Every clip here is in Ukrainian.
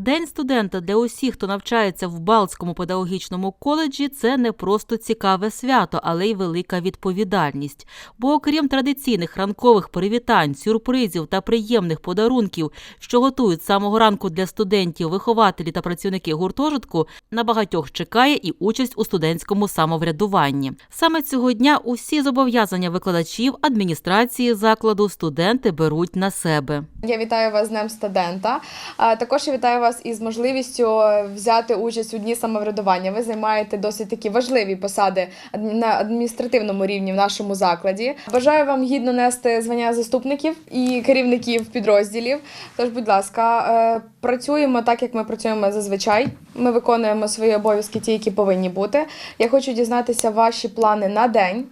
День студента для усіх, хто навчається в Балтському педагогічному коледжі, це не просто цікаве свято, але й велика відповідальність. Бо окрім традиційних ранкових привітань, сюрпризів та приємних подарунків, що готують з самого ранку для студентів, вихователі та працівники гуртожитку, на багатьох чекає і участь у студентському самоврядуванні. Саме цього дня усі зобов'язання викладачів, адміністрації закладу студенти беруть на себе. Я вітаю вас з Днем студента. Також я вітаю вас із можливістю взяти участь у дні самоврядування. Ви займаєте досить такі важливі посади на адміністративному рівні в нашому закладі. Бажаю вам гідно нести звання заступників і керівників підрозділів. Тож, будь ласка, е, працюємо так, як ми працюємо зазвичай. Ми виконуємо свої обов'язки, ті, які повинні бути. Я хочу дізнатися ваші плани на день.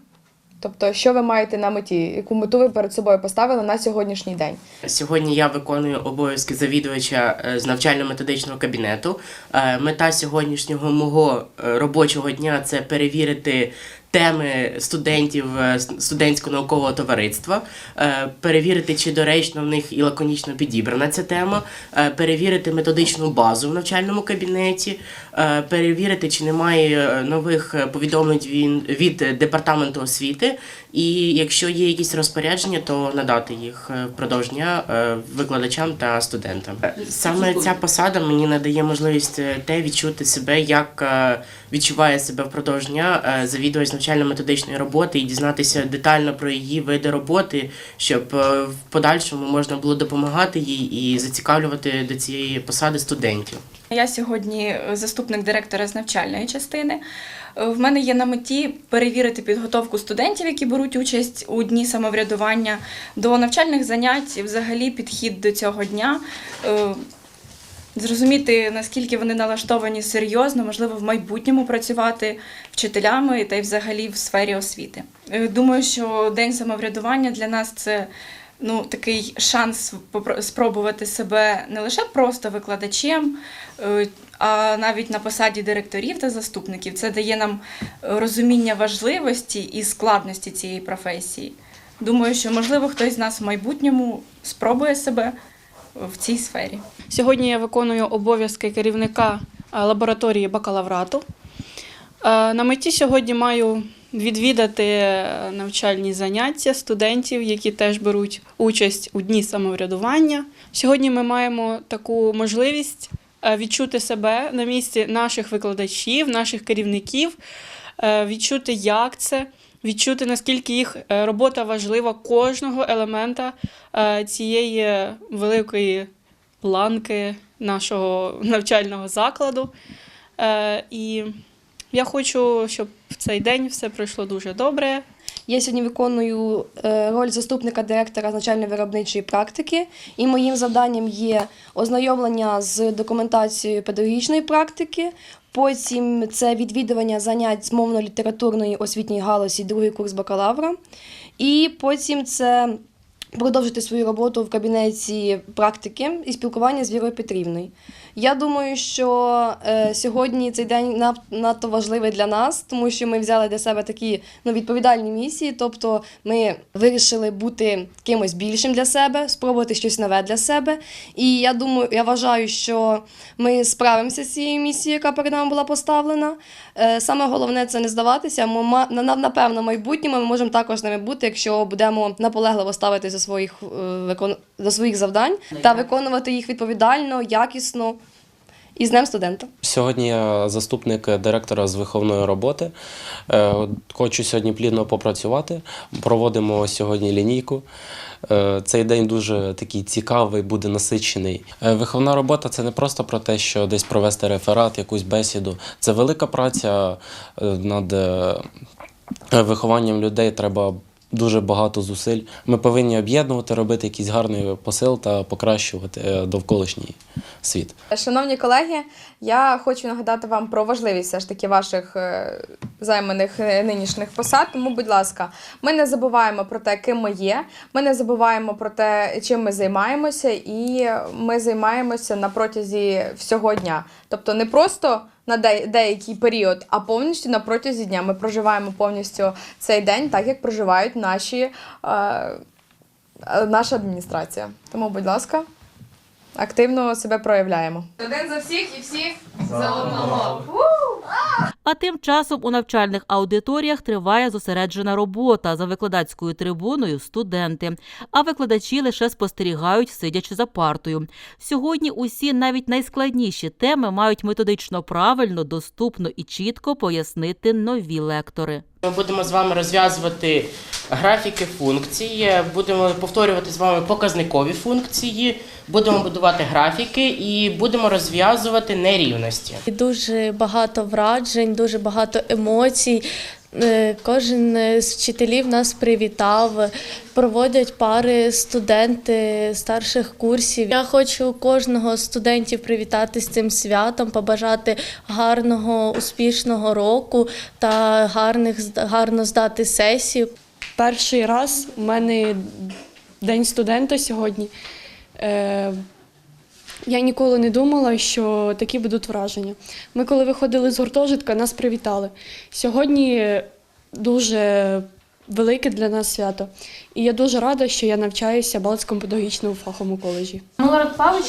Тобто, що ви маєте на меті, яку мету ви перед собою поставили на сьогоднішній день? Сьогодні я виконую обов'язки завідувача е, з навчально-методичного кабінету. Е, Мета сьогоднішнього мого е, робочого дня це перевірити теми студентів е, с- студентсько-наукового товариства, е, перевірити, чи доречно в них і лаконічно підібрана ця тема, е, перевірити методичну базу в навчальному кабінеті, перевірити, чи немає нових повідомлень від департаменту освіти. І якщо є якісь розпорядження, то надати їх впродовж дня викладачам та студентам. Саме ця посада мені надає можливість те відчути себе, як відчуває себе впродовж дня завідувач навчально-методичної роботи і дізнатися детально про її види роботи, щоб е, в подальшому можна було допомагати їй і зацікавлювати до цієї посади студентів. Я сьогодні е, заступник директора з навчальної частини. Е, В мене є на меті перевірити підготовку студентів, які беруть участь у дні самоврядування, до навчальних занять, і взагалі підхід до цього дня. Зрозуміти, наскільки вони налаштовані серйозно, можливо, в майбутньому працювати вчителями та й взагалі в сфері освіти. Е, Думаю, що день самоврядування для нас це ну, такий шанс спробувати себе не лише просто викладачем, е, а навіть на посаді директорів та заступників. Це дає нам е, розуміння важливості і складності цієї професії. Думаю, що можливо хтось з нас в майбутньому спробує себе в цій сфері. Сьогодні я виконую обов'язки керівника е, лабораторії бакалаврату. Е, На меті сьогодні маю відвідати е, навчальні заняття студентів, які теж беруть участь у дні самоврядування. Сьогодні ми маємо таку можливість відчути себе на місці наших викладачів, наших керівників, відчути, як це, відчути, наскільки їх е, робота важлива кожного елемента е, цієї великої планки нашого навчального закладу. Е, І я хочу, щоб в цей день все пройшло дуже добре. Я сьогодні виконую роль заступника директора з навчально-виробничої практики, і моїм завданням є ознайомлення з документацією педагогічної практики. Потім це відвідування занять з мовно-літературної освітньої галузі, другий курс бакалавра. І потім це продовжити свою роботу в кабінеті практики і спілкування з Вірою Петрівною. Я думаю, що е, сьогодні цей день надто важливий для нас, тому що ми взяли для себе такі ну, відповідальні місії. Тобто ми вирішили бути кимось більшим для себе, спробувати щось нове для себе. І я думаю, я вважаю, що ми справимося з цією місією, яка перед нами була поставлена. Е, Саме головне це не здаватися. Ми напевно, в майбутньому ми можемо також ними бути, якщо будемо наполегливо ставити за своїх е, до своїх завдань та виконувати їх відповідально, якісно. І з Днем студента. Сьогодні я заступник директора з виховної роботи. Е, Хочу сьогодні плідно попрацювати. Проводимо сьогодні лінійку. Е, Цей день дуже такий цікавий, буде насичений. Е, Виховна робота це не просто про те, що десь провести реферат, якусь бесіду. Це велика праця е, над е, вихованням людей. Треба дуже багато зусиль. Ми повинні об'єднувати, робити якийсь гарний посил та покращувати е, довколишній світ. Шановні колеги, я хочу нагадати вам про важливість все ж таки ваших е, займаних е, нинішніх посад. Тому, будь ласка, ми не забуваємо про те, ким ми є. Ми не забуваємо про те, чим ми займаємося, і ми займаємося на протязі всього дня. Тобто не просто на де- деякий період, а повністю на протязі дня. Ми проживаємо повністю цей день, так як проживають наші, е, е, наша адміністрація. Тому, будь ласка. активно себе проявляємо. Один за всіх і всіх за одного. А тим часом у навчальних аудиторіях триває зосереджена робота за викладацькою трибуною студенти, а викладачі лише спостерігають, сидячи за партою. Сьогодні усі навіть найскладніші теми мають методично правильно, доступно і чітко пояснити нові лектори. Ми будемо з вами розв'язувати графіки функцій, будемо повторювати з вами показникові функції, будемо будувати графіки і будемо розв'язувати нерівності. Дуже багато вражень, дуже багато емоцій. Е, Кожен з вчителів нас привітав, проводять пари студенти старших курсів. Я хочу кожного студентів привітати з цим святом, побажати гарного, успішного року та гарних гарно здати сесію. Перший раз у мене день студента сьогодні. Я ніколи не думала, що такі будуть враження. Ми, коли виходили з гуртожитка, нас привітали. Сьогодні дуже велике для нас свято. І я дуже рада, що я навчаюся в педагогічному фаховому коледжі. Милорад Павич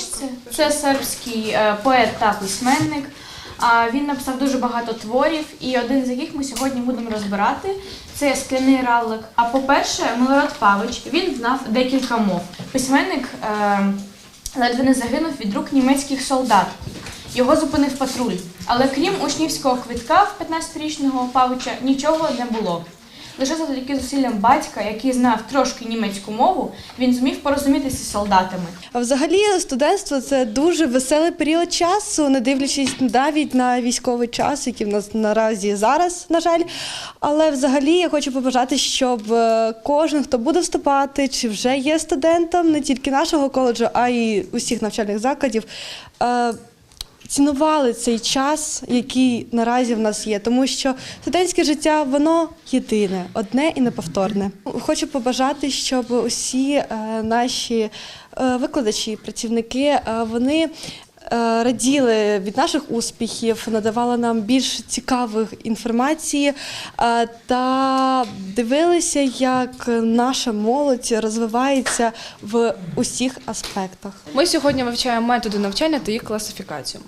це, сербський е, поет та письменник. Він написав дуже багато творів, і один з яких ми сьогодні будемо розбирати це скляний равлик. А по-перше, Милорад Павич він знав декілька мов. Письменник е, ледве не загинув від рук німецьких солдат. Його зупинив патруль. Але крім учнівського квитка в 15-річного Павича нічого не було. Лише завдяки зусиллям батька, який знав трошки німецьку мову, він зумів порозумітися з солдатами. А Взагалі, студентство це дуже веселий період часу, не дивлячись навіть на військовий час, який в нас наразі зараз, на жаль. Але взагалі я хочу побажати, щоб е, кожен, хто буде вступати, чи вже є студентом не тільки нашого коледжу, а й усіх навчальних закладів. Цінували цей час, який наразі в нас є, тому що студентське життя воно єдине, одне і неповторне. Хочу побажати, щоб усі е, наші е, викладачі, працівники, е, вони раділи від наших успіхів, надавали нам більш цікавих інформації е, та дивилися, як наша молодь розвивається в усіх аспектах. Ми сьогодні вивчаємо методи навчання та їх класифікацію.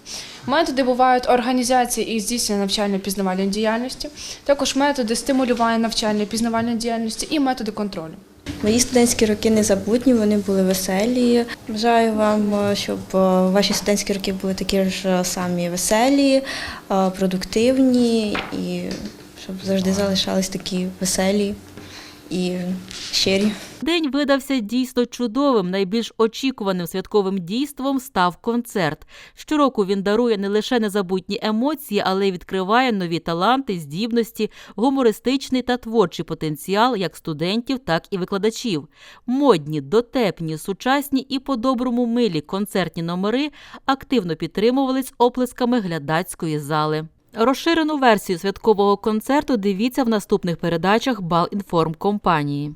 Методи бувають організації і здійснення навчально-пізнавальної діяльності, також методи стимулювання навчальної пізнавальної діяльності і методи контролю. Мої студентські роки незабутні, вони були веселі. Бажаю вам, е, щоб е, ваші студентські роки були такі ж самі веселі, е, продуктивні і щоб завжди залишались такі веселі і щирі. День видався дійсно чудовим. Найбільш очікуваним святковим дійством став концерт. Щороку він дарує не лише незабутні емоції, але й відкриває нові таланти, здібності, гумористичний та творчий потенціал як студентів, так і викладачів. Модні, дотепні, сучасні і по-доброму милі концертні номери активно підтримувались оплесками глядацької зали. Розширену версію святкового концерту дивіться в наступних передачах Балінформ компанії.